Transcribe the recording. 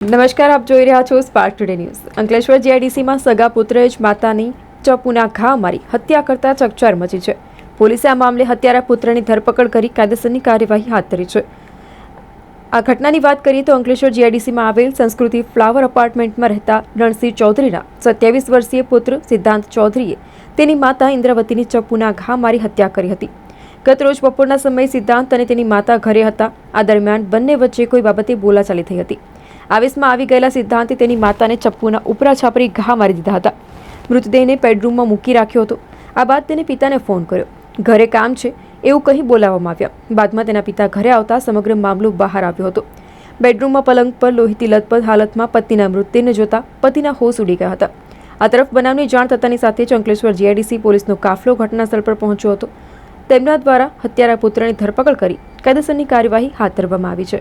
નમસ્કાર, આપ જોઈ રહ્યા છો સ્પાર્ક ટુડે ન્યૂઝ અંકલેશ્વર જીઆઈડીસીમાં સગા પુત્રએ જ માતાની ચપુના ઘા મારી હત્યા કરતા ચકચાર મચી છે. પોલીસે આ મામલે હત્યારા પુત્રની ધરપકડ કરી કાયદેસરની કાર્યવાહી હાથ ધરી છે. આ ઘટનાની વાત કરીએ તો અંકલેશ્વર જીઆઈડીસીમાં આવેલ સંસ્કૃતિ ફ્લાવર અપાર્ટમેન્ટમાં રહેતા રણસિંહ ચૌધરીના સત્યાવીસ વર્ષીય પુત્ર સિદ્ધાંત ચૌધરીએ તેની માતા ઇન્દ્રવતીની ચપુના ઘા મારી હત્યા કરી હતી. ગત રોજ બપોરના સમયે સિદ્ધાંત અને તેની માતા ઘરે હતા. આ દરમિયાન બંને વચ્ચે કોઈ બાબતે બોલાચાલી થઈ હતી. આવેશમાં આવી ગયેલા સિદ્ધાંતે તેની માતાને ચપ્પુના ઉપરા છાપરી ઘા મારી દીધા હતા. મૃતદેહને બેડરૂમમાં મૂકી રાખ્યો હતો. આ બાદ તેને પિતાને ફોન કર્યો. ઘરે કામ છે? એવું કહી બોલાવવામાં આવ્યા. બાદમાં તેના પિતા ઘરે આવતા સમગ્ર મામલો બહાર આવ્યો હતો. બેડરૂમમાં પલંગ પર લોહીથી લથપથ હાલતમાં પતિના મૃતદેહને જોતા પતિના હોશ ઉડી ગયા હતા. આ તરફ બનાવની જાણ થતાની સાથે જ અંકલેશ્વર જીઆઈડીસી પોલીસનો કાફલો ઘટનાસ્થળ પર પહોંચ્યો હતો. તેમના દ્વારા હત્યારા પુત્રની ધરપકડ કરી કાયદેસરની કાર્યવાહી હાથ ધરવામાં આવી છે.